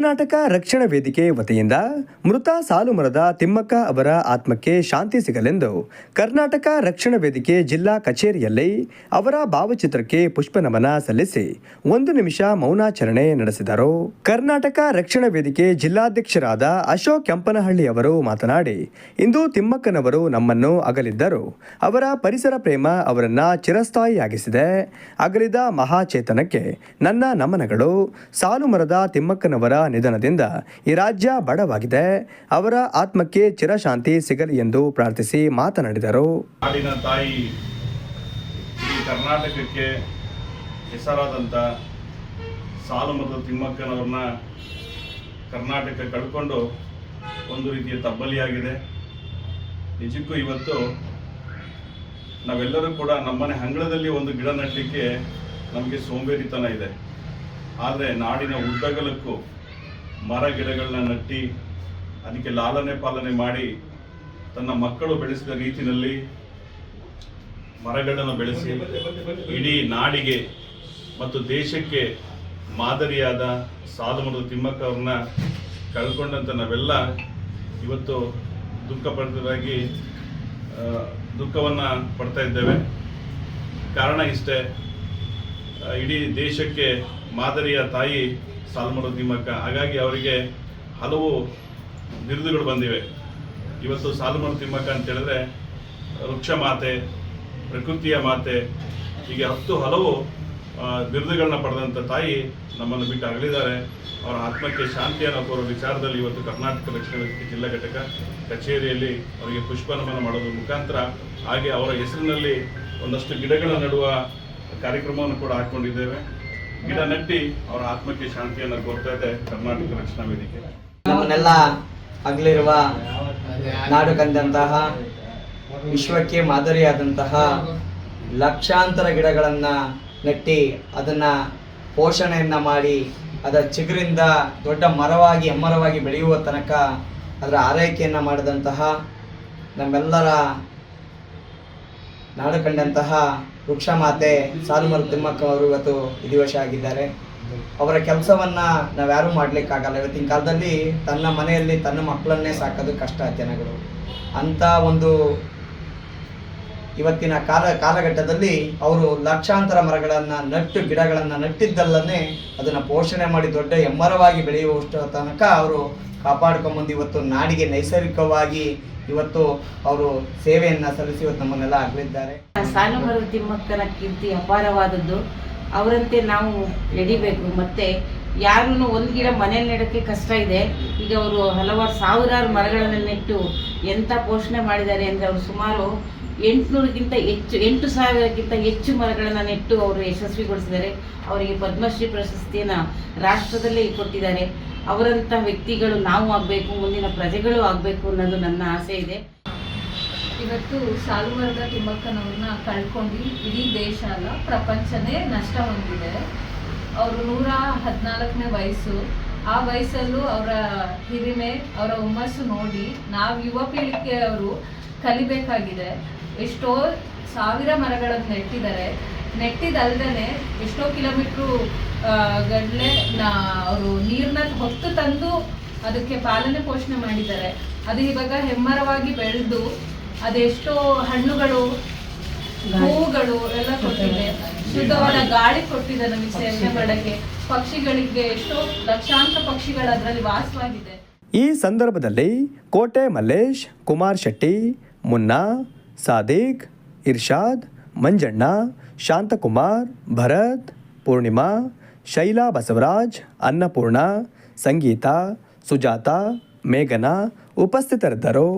ಕರ್ನಾಟಕ ರಕ್ಷಣಾ ವೇದಿಕೆ ವತಿಯಿಂದ ಮೃತ ಸಾಲುಮರದ ತಿಮ್ಮಕ್ಕ ಅವರ ಆತ್ಮಕ್ಕೆ ಶಾಂತಿ ಸಿಗಲೆಂದು ಕರ್ನಾಟಕ ರಕ್ಷಣಾ ವೇದಿಕೆ ಜಿಲ್ಲಾ ಕಚೇರಿಯಲ್ಲಿ ಅವರ ಭಾವಚಿತ್ರಕ್ಕೆ ಪುಷ್ಪನಮನ ಸಲ್ಲಿಸಿ ಒಂದು ನಿಮಿಷ ಮೌನಾಚರಣೆ ನಡೆಸಿದರು. ಕರ್ನಾಟಕ ರಕ್ಷಣಾ ವೇದಿಕೆ ಜಿಲ್ಲಾಧ್ಯಕ್ಷರಾದ ಅಶೋಕ್ ಕೆಂಪನಹಳ್ಳಿ ಅವರು ಮಾತನಾಡಿ, ಇಂದು ತಿಮ್ಮಕ್ಕನವರು ನಮ್ಮನ್ನು ಅಗಲಿದ್ದರು. ಅವರ ಪರಿಸರ ಪ್ರೇಮ ಅವರನ್ನ ಚಿರಸ್ಥಾಯಿಯಾಗಿಸಿದೆ. ಅಗಲಿದ ಮಹಾಚೇತನಕ್ಕೆ ನನ್ನ ನಮನಗಳು. ಸಾಲುಮರದ ತಿಮ್ಮಕ್ಕನವರ ನಿಧನದಿಂದ ಈ ರಾಜ್ಯ ಬಡವಾಗಿದೆ. ಅವರ ಆತ್ಮಕ್ಕೆ ಚಿರಶಾಂತಿ ಸಿಗಲಿ ಎಂದು ಪ್ರಾರ್ಥಿಸಿ ಮಾತನಾಡಿದರು. ನಾಡಿನ ತಾಯಿ ಕರ್ನಾಟಕಕ್ಕೆ ಹೆಸರಾದಂಥ ಸಾಲುಮದ ತಿಮ್ಮಕ್ಕನವ್ರನ್ನ ಕರ್ನಾಟಕ ಕಳ್ಕೊಂಡು ಒಂದು ರೀತಿಯ ತಬ್ಬಲಿಯಾಗಿದೆ. ನಿಜಕ್ಕೂ ಇವತ್ತು ನಾವೆಲ್ಲರೂ ಕೂಡ ನಮ್ಮನೆ ಅಂಗಳದಲ್ಲಿ ಒಂದು ಗಿಡ ನೆಡಲಿಕ್ಕೆ ನಮಗೆ ಸೋಂಬೇರಿತನ ಇದೆ. ಆದರೆ ನಾಡಿನ ಉದ್ದಗಲಕ್ಕೂ ಮರ ಗಿಡಗಳನ್ನ ನಟ್ಟಿ ಅದಕ್ಕೆ ಲಾಲನೆ ಪಾಲನೆ ಮಾಡಿ ತನ್ನ ಮಕ್ಕಳು ಬೆಳೆಸಿದ ರೀತಿಯಲ್ಲಿ ಮರಗಳನ್ನು ಬೆಳೆಸಿ ಇಡೀ ನಾಡಿಗೆ ಮತ್ತು ದೇಶಕ್ಕೆ ಮಾದರಿಯಾದ ಸಾಲುಮರದ ತಿಮ್ಮಕ್ಕ ಅವ್ರನ್ನ ಕಳ್ಕೊಂಡಂತ ನಾವೆಲ್ಲ ಇವತ್ತು ದುಃಖ ಪಡೆದಾಗಿ ದುಃಖವನ್ನು ಪಡ್ತಾ ಇದ್ದೇವೆ. ಕಾರಣ ಇಷ್ಟೇ ಇಡೀ ದೇಶಕ್ಕೆ ಮಾದರಿಯ ತಾಯಿ ಸಾಲುಮರದ ತಿಮ್ಮಕ್ಕ ಹಾಗಾಗಿ ಅವರಿಗೆ ಹಲವು ಬಿರುದುಗಳು ಬಂದಿವೆ. ಇವತ್ತು ಸಾಲುಮರದ ತಿಮ್ಮಕ್ಕ ಅಂತ ಹೇಳಿದ್ರೆ ವೃಕ್ಷ ಮಾತೆ, ಪ್ರಕೃತಿಯ ಮಾತೆ, ಹೀಗೆ ಹತ್ತು ಹಲವು ಬಿರುದುಗಳನ್ನ ಪಡೆದಂಥ ತಾಯಿ ನಮ್ಮನ್ನು ಬಿಟ್ಟು ಅಗಲಿದ್ದಾರೆ ಅವರ ಆತ್ಮಕ್ಕೆ ಶಾಂತಿಯನ್ನು ಕೋರುವ ವಿಚಾರದಲ್ಲಿ ಇವತ್ತು ಕರ್ನಾಟಕ ವೇದಿಕೆ ಜಿಲ್ಲಾ ಘಟಕ ಕಚೇರಿಯಲ್ಲಿ ಅವರಿಗೆ ಪುಷ್ಪನಮನ ಮಾಡೋದ್ರ ಮುಖಾಂತರ, ಹಾಗೆ ಅವರ ಹೆಸರಿನಲ್ಲಿ ಒಂದಷ್ಟು ಗಿಡಗಳ ನಡುವ ಕಾರ್ಯಕ್ರಮವನ್ನು ಕೂಡ ಹಾಕೊಂಡಿದ್ದೇವೆ. ಗಿಡ ನೆಟ್ಟಿ ಅವರ ಆತ್ಮಕ್ಕೆ ಶಾಂತಿಯನ್ನು ಕೋರ್ತಾ ಇದೆ ಕರ್ನಾಟಕ ರಕ್ಷಣಾ ವೇದಿಕೆ. ನಮ್ಮನ್ನೆಲ್ಲ ಅಗಲಿರುವ ನಾಡು ಕಂಡಂತಹ ವಿಶ್ವಕ್ಕೆ ಮಾದರಿಯಾದಂತಹ ಲಕ್ಷಾಂತರ ಗಿಡಗಳನ್ನು ನೆಟ್ಟಿ ಅದನ್ನ ಪೋಷಣೆಯನ್ನ ಮಾಡಿ ಅದರ ಚಿಗುರಿಂದ ದೊಡ್ಡ ಮರವಾಗಿ ಎಮ್ಮರವಾಗಿ ಬೆಳೆಯುವ ತನಕ ಅದರ ಆರೈಕೆಯನ್ನ ಮಾಡಿದಂತಹ ನಮ್ಮೆಲ್ಲರ ನಾಡು ಕಂಡಂತಹ ವೃಕ್ಷ ಮಾತೆ ಸಾಲುಮರ ತಿಮ್ಮಕ್ಕ ಅವರು ಇವತ್ತು ವಿಧಿವಶ ಆಗಿದ್ದಾರೆ. ಅವರ ಕೆಲಸವನ್ನ ನಾವ್ಯಾರೂ ಮಾಡ್ಲಿಕ್ಕಾಗಲ್ಲ. ಇವತ್ತಿನ ಕಾಲದಲ್ಲಿ ತನ್ನ ಮನೆಯಲ್ಲಿ ತನ್ನ ಮಕ್ಕಳನ್ನೇ ಸಾಕೋದು ಕಷ್ಟ ಜನಗಳು. ಅಂತ ಒಂದು ಇವತ್ತಿನ ಕಾಲ, ಕಾಲಘಟ್ಟದಲ್ಲಿ ಅವರು ಲಕ್ಷಾಂತರ ಮರಗಳನ್ನು ನಟ್ಟು, ಗಿಡಗಳನ್ನು ನಟ್ಟಿದ್ದಲ್ಲನೇ ಅದನ್ನು ಪೋಷಣೆ ಮಾಡಿ ದೊಡ್ಡ ಎಮ್ಮರವಾಗಿ ಬೆಳೆಯುವಷ್ಟು ತನಕ ಅವರು ಕಾಪಾಡ್ಕೊಂಬಂದು ಇವತ್ತು ನಾಡಿಗೆ ನೈಸರ್ಗಿಕವಾಗಿ ಇವತ್ತು ಅವರು ಸೇವೆಯನ್ನು ಸಲ್ಲಿಸಿ ಇವತ್ತು ನಮ್ಮನ್ನೆಲ್ಲ ಆಗಲಿದ್ದಾರೆ. ಸಾಲುಮರದ ತಿಮ್ಮಕ್ಕನ ಕೀರ್ತಿ ಅಪಾರವಾದದ್ದು. ಅವರಂತೆ ನಾವು ಎಡಿಬೇಕು ಮತ್ತೆ ಯಾರೂ ಒಂದು ಗಿಡ ಮನೇಲಿ ನೆಡೋಕ್ಕೆ ಕಷ್ಟ ಇದೆ. ಈಗ ಅವರು ಹಲವಾರು ಸಾವಿರಾರು ಮರಗಳನ್ನು ನೆಟ್ಟು ಎಂಥ ಪೋಷಣೆ ಮಾಡಿದ್ದಾರೆ ಅಂದರೆ ಅವರು ಸುಮಾರು ಎಂಟುನೂರಕ್ಕಿಂತ ಹೆಚ್ಚು, ಎಂಟು ಸಾವಿರಕ್ಕಿಂತ ಹೆಚ್ಚು ಮರಗಳನ್ನು ನೆಟ್ಟು ಅವರು ಯಶಸ್ವಿಗೊಳಿಸಿದ್ದಾರೆ. ಅವರಿಗೆ ಪದ್ಮಶ್ರೀ ಪ್ರಶಸ್ತಿಯನ್ನು ರಾಷ್ಟ್ರದಲ್ಲೇ ಕೊಟ್ಟಿದ್ದಾರೆ. ಅವರಂಥ ವ್ಯಕ್ತಿಗಳು ನಾವು ಆಗಬೇಕು, ಮುಂದಿನ ಪ್ರಜೆಗಳು ಆಗಬೇಕು ಅನ್ನೋದು ನನ್ನ ಆಸೆ ಇದೆ. ಇವತ್ತು ಸಾಲುಮರದ ತಿಮ್ಮಕ್ಕನವ್ರನ್ನ ಕಳ್ಕೊಂಡು ಇಡೀ ದೇಶ ಅಲ್ಲ, ಪ್ರಪಂಚನೇ ನಷ್ಟ ಹೊಂದಿದೆ. ಅವರು ನೂರ ಹದಿನಾಲ್ಕನೇ ವಯಸ್ಸು. ಆ ವಯಸ್ಸಲ್ಲೂ ಅವರ ಹಿರಿಮೆ, ಅವರ ಹುಮ್ಮಸ್ಸು ನೋಡಿ ನಾವು ಯುವ ಪೀಳಿಗೆಯವರು ಕಲಿಬೇಕಾಗಿದೆ. ಎಷ್ಟೋ ಸಾವಿರ ಮರಗಳನ್ನು ನೆಟ್ಟಿದ್ದಾರೆ. ನೆಟ್ಟಿದಲ್ದೇ ಎಷ್ಟೋ ಕಿಲೋಮೀಟ್ರು ಗಡ್ಲೆ ಅವರು ನೀರನ್ನ ಹೊತ್ತು ತಂದು ಅದಕ್ಕೆ ಪಾಲನೆ ಪೋಷಣೆ ಮಾಡಿದ್ದಾರೆ. ಅದು ಇವಾಗ ಹೆಮ್ಮರವಾಗಿ ಬೆಳೆದು ಅದೆಷ್ಟೋ ಹಣ್ಣುಗಳು, ಹೂವುಗಳು ಎಲ್ಲ ಕೊಟ್ಟಿದೆ. ಶುದ್ಧವಾದ ಗಾಳಿ ಕೊಟ್ಟಿದೆ ನಮಗೆ ಸೇವನೆ ಮಾಡಕ್ಕೆ ಪಕ್ಷಿಗಳಿಗೆ ಎಷ್ಟೋ ಲಕ್ಷಾಂತರ ಪಕ್ಷಿಗಳು ಅದರಲ್ಲಿ ವಾಸವಾಗಿದೆ. ಈ ಸಂದರ್ಭದಲ್ಲಿ ಕೋಟೆ ಮಲ್ಲೇಶ್, ಕುಮಾರ್ ಶೆಟ್ಟಿ, ಮುನ್ನಾ ಸಾದಿಕ್ ಇರ್ಷಾದ್ ಮಂಜಣ್ಣ ಶಾಂತಕುಮಾರ್ ಭರತ್ ಪೂರ್ಣಿಮಾ ಶೈಲಾ ಬಸವರಾಜ್ ಅನ್ನಪೂರ್ಣ ಸಂಗೀತ ಸುಜಾತ ಮೇಘನಾ ಉಪಸ್ಥಿತರಿದ್ದರು.